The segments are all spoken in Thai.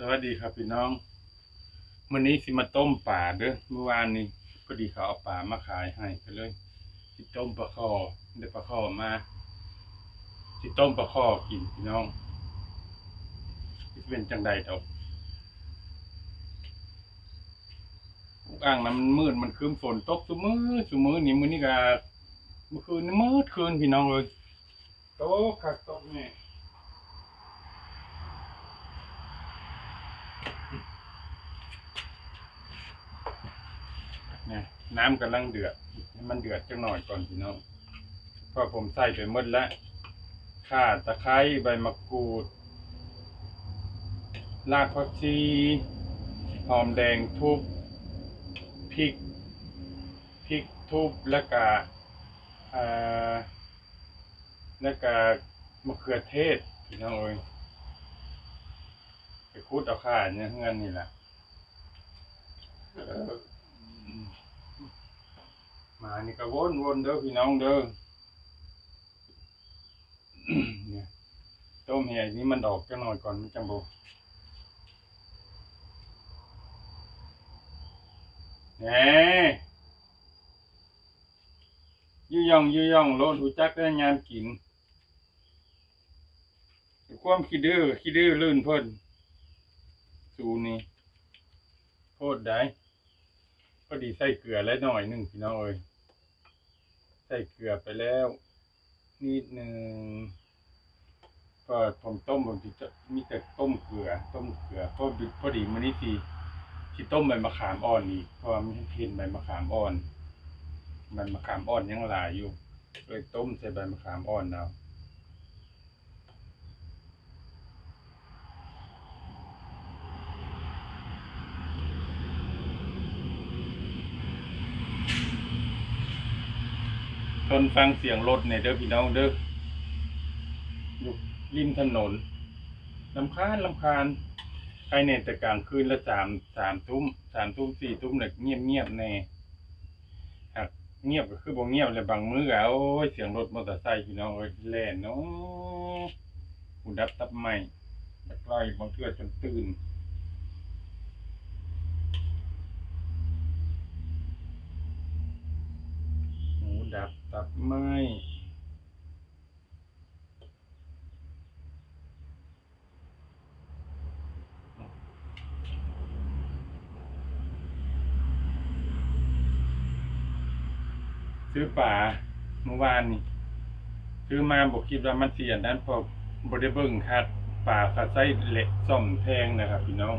สวัสดีครับพี่น้องมื้อนี้สิมาต้มป่าเด้อเมื่อวานนี้พอดีเขาเอาป่ามาขายให้ก็เลยสิต้มปลาคอได้ปลาคอมาสิต้มปลาคอกินพี่น้องเป็นจังใดดอกอุกอ่างน้ำมันมืดมันคืมฝนตกซุมือซุมือนี่มือนี้ก็เมื่อคืนนี่มืดคืนพี่น้องเลยโตกคักตกแน่เนี่ยน้ำกำลังเดือดให้มันเดือดจังหน่อยก่อนพี่น้องเพราะผมใส่ไปหมดแล้วข่าตะไคร้ใบมะกรูดรากผักชีหอมแดงทุบพริกพริกทุบแล้วก็อ่าแล้วก็มะเขือเทศพี่น้องเอ้ยไปคูดเอาข่าเนี่ยเงินนี่แหละ มานี่ก็วนวนเด้อพี่น้องเด้อเนี่ยต้มเหี่ยนี้มันดอกจังหน่อยก่อนมันจังโบแหน่ยยืย่องยืย่องโลดหูจักได้ยามกินความขี้ดื้อขี้ดื้อลื่นเพิ่นสูนี่โคตรได้พอดีใส่เกลือแล้วหน่อยหนึ่งพี่น้องเอ้ย ใส่เกลือไปแล้ว นิดหนึ่งก็ผมต้มผมจะมีแต่ต้มเกลือ ต้มเกลือพอพอดีมันนี่สิที่ต้มใบมะขามอ่อนนี่เพราะว่าไม่เห็นใบมะขามอ่อน มันมะขามอ่อนยังหลายอยู่เลยต้มใส่ใบมะขามอ่อนเอา ทนฟังเสียงรถเนี่ยเด้อพี่น้องเด้ออยู่ริมถนนลำคาญลำคาญใครเนี่ยแต่กลางคืนละสามสามทุ่มสามทุ่มสี่ทุ่มเนี่ยเงียบเงียบแน่หากเงียบก็คือบ่เงียบเลยบางมื้อก็โอ้ยเสียงรถมอเตอร์ไซค์พี่น้องเอ้ยแล่นเนาะหูดับตับใหม่ตะไคร้บางเทื่อจนตื่น ตับไหมซื้อป่าเมื่อวานนี่ซื้อมาบอกคิดว่ามันเสียนั้นพอบริเบิงคัดป่าคัดไส้เล็กซ่อมแพงนะครับพี่น้อง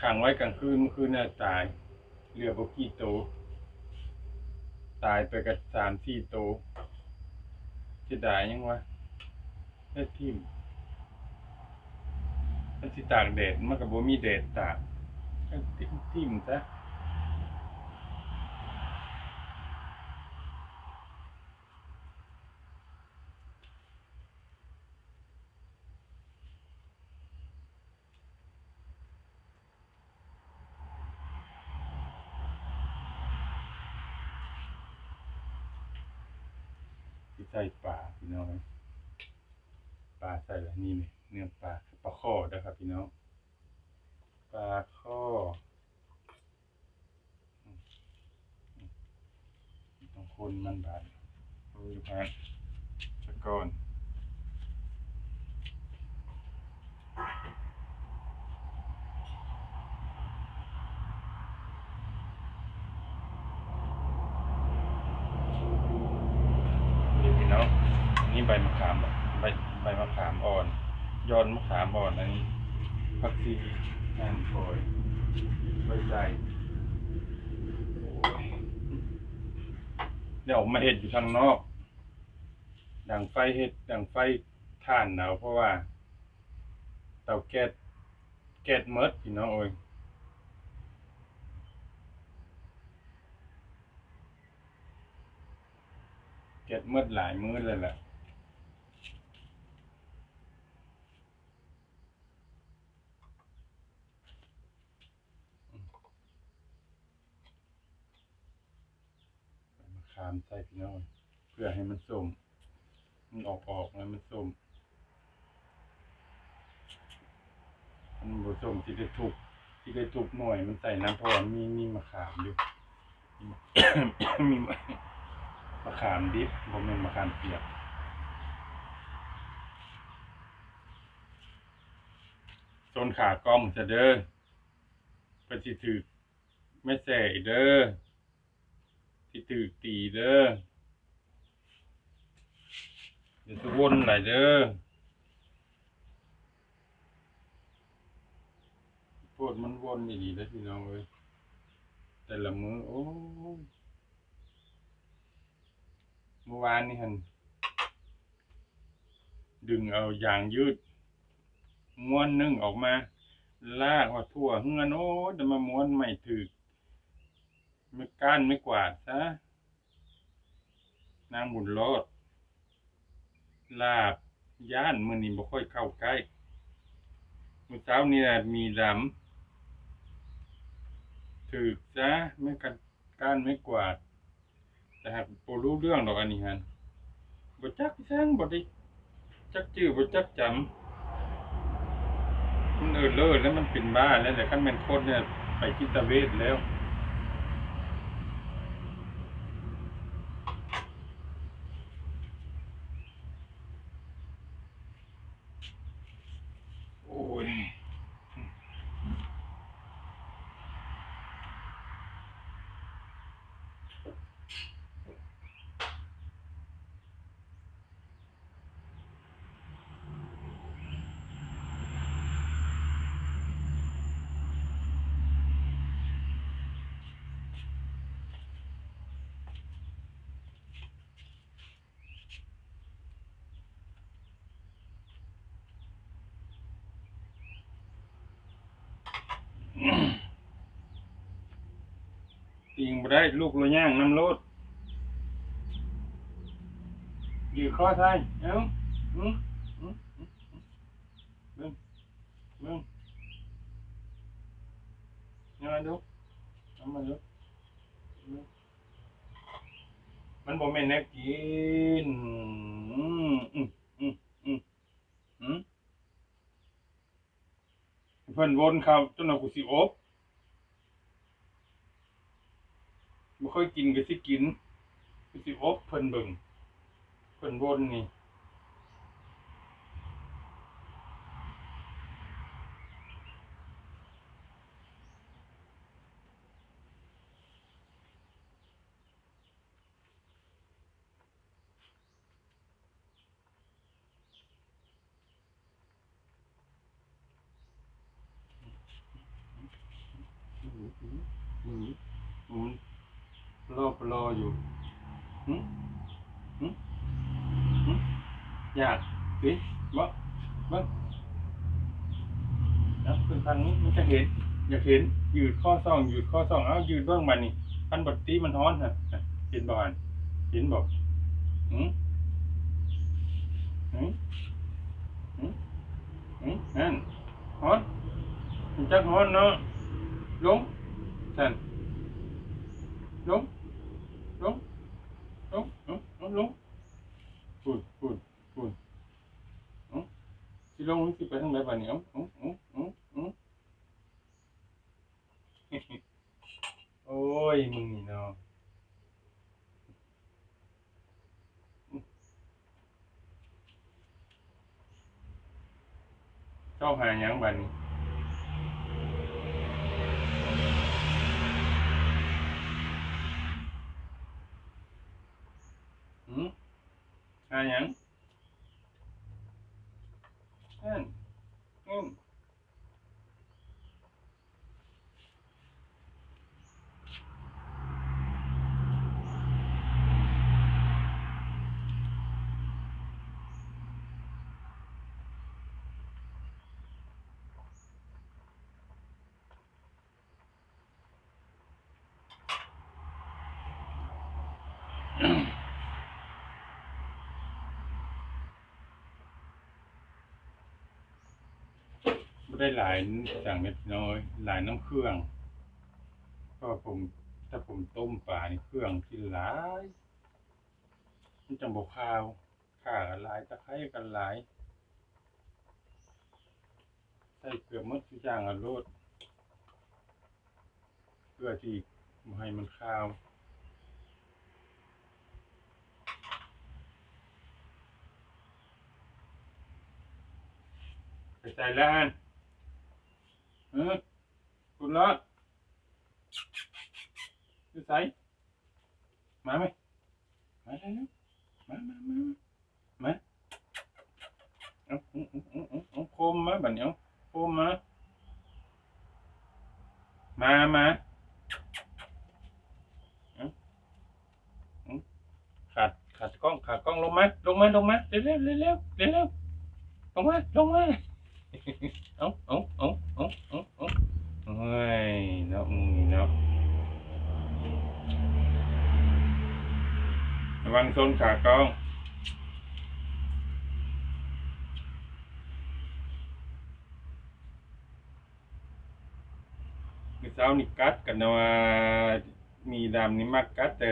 ขังไว้กลางคืนเมื่อคืนน่าตายเหลือบกี้โต ตายไปกับสามสี่โตจะได้ยังวะแค่ทิมมันสิตากแดดมันกับบ่มีแดดตากทิมทิมซะ ใส่ปลาพี่น้องปลาใส่แล้วนี่เลยเนื้อปลาปลาข้อนะครับ พี่น้องปลาข้อต้องคนมันบาดดูฮะตะก่อนพี่น้องอันนี้ใบมะขามใบใบมะขามอ่อน ยอดมะขามอ่อนอันนี้ ผักชีงานโอยใบใจเดี๋ยวมาเห็ดอยู่ทางนอก ดังไฟเห็ดดังไฟท่านหนาวเพราะว่า เตาแก๊สแก๊สเมิดพี่น้องโอ้ยแก๊สเมิดหลายมื้อเลยแหละ ใบมะขามใส่พี่น้องเพื่อให้มันส้มมันออกออกแล้วมันส้มมันบ่สมที่ได้ทุบที่ได้ทุบหน่วยมันใส่น้ำเพราะว่ามีมีมะขามอยู่มีมะขามดิบบ่แม่นมะขามเปียกโซนขากล้องจะเด้อเพิ่นสิถือไม่แส่เด้อ สิถือตีเด้อเดี๋ยวจะวนหลายเด้อโพดมันวนอีหลีแล้วพี่น้องเอ้ยแต่ละมือโอ้เมื่อวานนี่หันดึงเอายางยืดม้วนนึ่งออกมา ลากว่าทั่วเฮือนโอ้จะมาม้วนไม่ถึก ไม่ก้านไม่กวาดซะนางบุญรอดลาบย่านมือนี้บ่ค่อยเข้าใกล้มือเช้านี่นะมีดำถึกซะไม่กันก้านไม่กวาด แต่หากบ่รู้เรื่องดอกอันนี้ฮันบ่จักแซงบ่ได้จักชื่อบ่จักจำมันเออเลิศแล้วมันเป็นบ้าแล้วแต่ขั้นเป็นโคตรเนี่ยไปจิตเวชแล้ว โอ้ย ติงบ่ได้ลูกเราย่างน้ำรดยืดข้อซ้ายเอ้าอืมอืมอืมเบิ่งเบิ่งยังไงดูเอามาดูมันบ่แม่นแนวกินอืมอืมอืมอืมอืมเพิ่นวนเข้าจนเอากูสิอบ บ่ค่อย กินก็สิกินก็สิอบเพิ่นเบิ่งเพิ่นวนนี่หมุนหมุนหมุน รออยู่หึหึหึอยากสิบ่บ่นะขึ้นทางนี้มันจะเห็น อยากเห็นยืดข้อซองยืดข้อซองเอายืดเบื้องมันนี่พันบดตีมันฮ้อนฮะน่ะเห็นบ่หันเห็นบ่หึหึหึหึนั่นฮ้อนมันจักฮ้อนเนาะลงสั่นลง ลงลงลงลงลงพูดพูดพูดเอ้าสิลงหรือสิไปทางไหนบ้านเอ้าเอ้าเอ้าเอ้าเอ้าโอ้ยมึงนี่เนาะเจ้าหาหยังบ้านนี้ หาหยังนั่นอืม ได้หลายสั่งเม็ดน้อย หลายน้ำเครื่องก็ผมถ้าผมต้มปลานี่เครื่องที่หลาย มันจังบกข้าวข่ากันหลายตะไคร้กันหลายใส่เกลือหมดทุกอย่างอะโลดเพื่อที่ให้มันคาวไปใส่แล้วอัน ออคุณรอดอยู่ใสมาไหมมาได้แล้วมามามามาเอาเอาเอาเอาเอาโคมมาบัดเนี้ยเอาโคมมา มามาเอาเอาขาดขาดกล้องขาดกล้องลงมาลงมาลงมาเร็วเร็วเร็วเร็วลงมาลงมา เอาเอาเอาเอาเอาเอาเฮ้ยเนาะมึงนี่เนาะวังโซนขากองคือเช้านี่กัดกันนะว่ามีดำนี่มักกัดแต่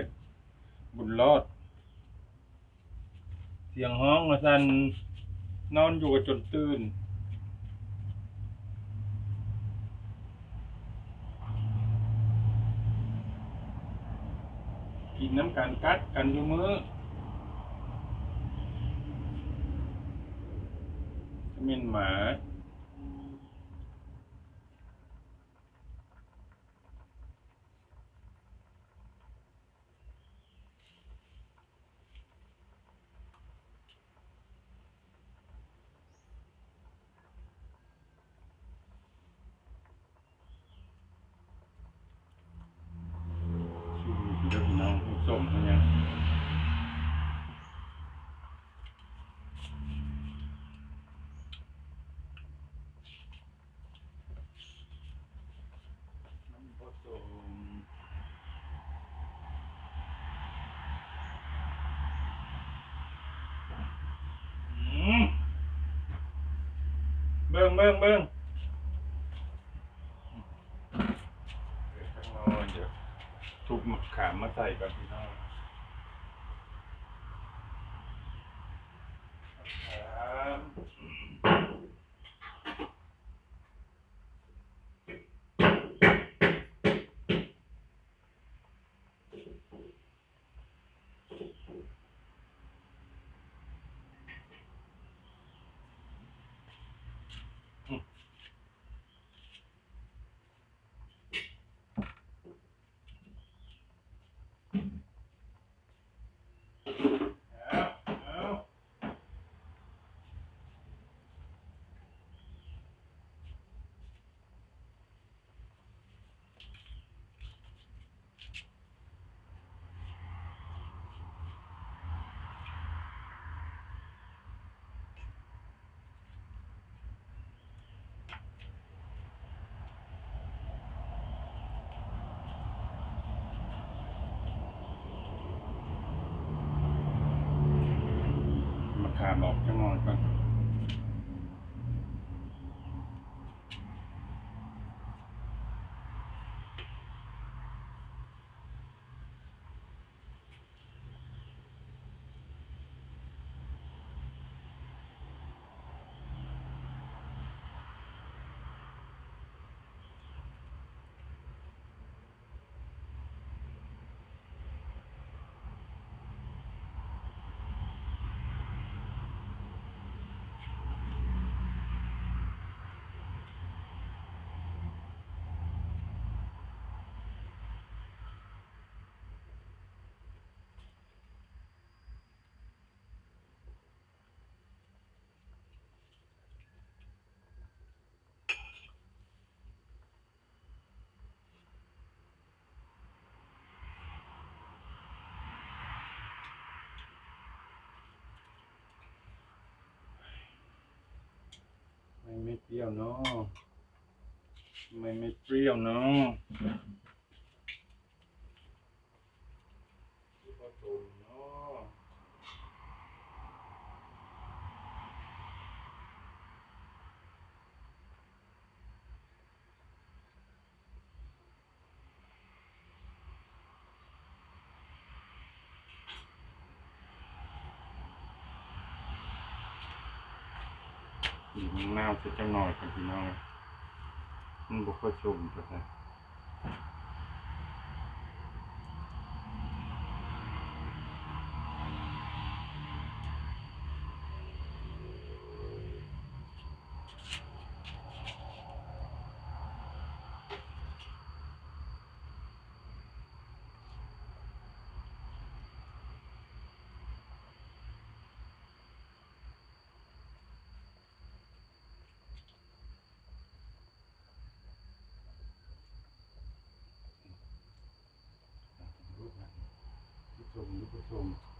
บุญรอด เสียงห้องมาสันนอนอยู่จนตื่น กินน้ำกันกัดกันอยู่มือเม่นหมา ชื่อพี่เจ้าพี่น้องผู้ส่งเขายังน้ำผสมอืม เบิ้งเบิ้งเบิ้งข้างนอกเดี๋ยวทุบมะขามมาใส่กันพี่น้องครับเอาเอามะขามออกจังหน่อยก่อน ไม่เปรี้ยวเนาะไม่ไม่เปรี้ยวเนาะผสมเนาะ บีบมะนาว สักจังหน่อยกันพี่น้องมันบุค่อยชมก็ได้ลูกนะ ลูกชมลูกชมพริกกันอีก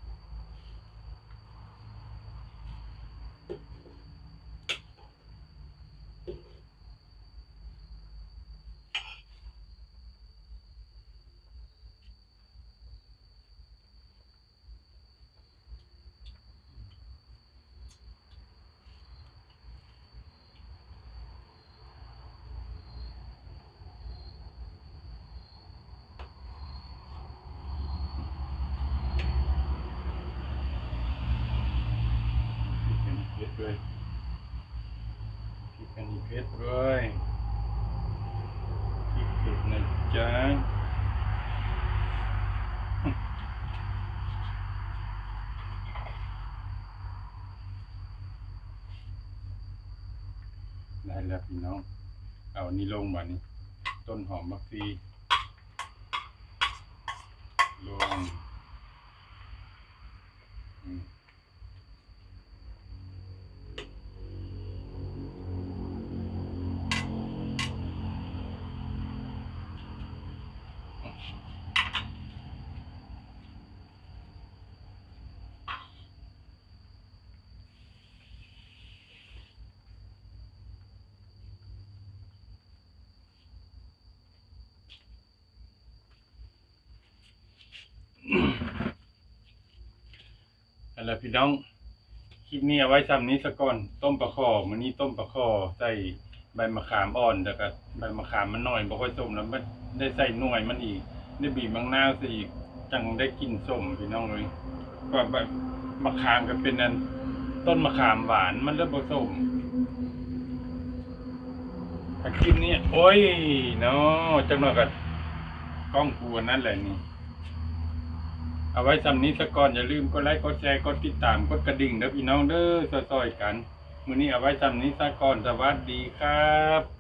เพชรด้วยพริกกันอีเพชรด้วยพริกเผ็ดนะจ๊ะได้แล้วพี่น้อง เอาอันนี้ลงบ่านี้ต้นหอมมักซีลงอืม เอาล่ะพี่น้องคลิปนี้เอาไว้ซ้ำนี้สะก่อน ต้มปลาคอมื้อนี้ต้มปลาคอใส่ใบมะขามอ่อนแล้วก็ใบมะขามมันน้อยบ่ค่อยส้มแล้วมันได้ใส่หน่วยมันอีก ได้บีบมะนาวซะอีกจังได้กินส้มพี่น้องเลยก็ใบมะขามก็เป็นอันต้นมะขามหวานมันเริ่มผสมถ้าคลิปนี้โอ้ยเนาะจังหน่อยก็กล้องกูอันนั่นแหละนี่ เอาไว้สำนี้สก่อนอย่าลืมกดไลค์กดแชร์กดติดตามกดกระดิ่งเด้อพี่น้องเด้อซอยๆกันมื้อนี้เอาไว้สำนี้สก่อนสวัสดีครับ